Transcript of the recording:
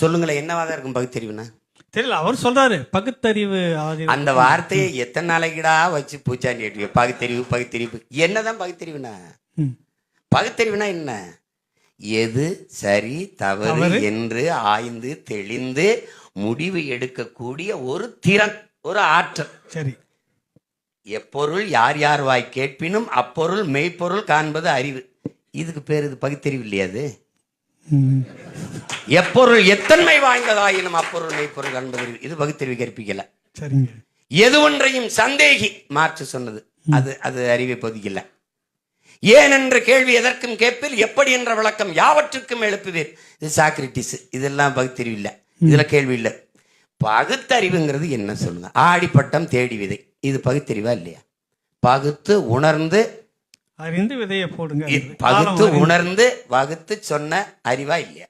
சொல்லுங்களேன் என்னவாதான் இருக்கும் பகுத்தறிவுனா? தெரியல அவர் சொல்றாரு பகுத்தறிவு அந்த வார்த்தையை எத்தனை நாளைக்குடா வச்சு பூச்சாண்டி அடிப்பீங்க பகுத்தறிவு பகுத்தறிவு. என்னதான் பகுத்தறிவுனா. பகுத்தறிவுனா என்ன? எது சரி தவறு. என்று ஆய்ந்து தெளிந்து முடிவு எடுக்கக்கூடிய ஒரு திறன் ஒரு ஆற்றல். சரி. எப்பொருள் யார் யார் வாய் கேட்பினும் அப்பொருள் மெய்ப்பொருள் காண்பது அறிவு. இதுக்கு பேர் இது பகுத்தறிவு இல்லையா அது? ம். எப்பொருள் எத்தன்மை வாய்ந்ததாயினும் அப்பொருள் மெய்ப்பொருள் அறிவு இது பகுத்தறிவு கற்பிக்கல சரிங்க. எது ஒன்றையும் சந்தேகி மார்க்ஸ் சொன்னது. அது அது அறிவை பொதிக்கல. ஏன் என்ற கேள்வி எதற்கும் கேட்பில் எப்படி என்ற விளக்கம் யாவற்றுக்கும் எழுப்புவீர்? இது சாக்ரட்டிஸ் இதெல்லாம் பகுத்தறிவு இல்ல. இதுல கேள்வி இல்ல. பகுத்தறிவுங்கிறது என்ன சொல்லுங்க? ஆடிப்பட்டம் தேடி விதை. இது பகுத்தறிவா இல்லையா? பகுத்து உணர்ந்து அறிந்து விதையை போடுங்க. பகுத்து உணர்ந்து வகுத்து சொன்ன அறிவா இல்லையா?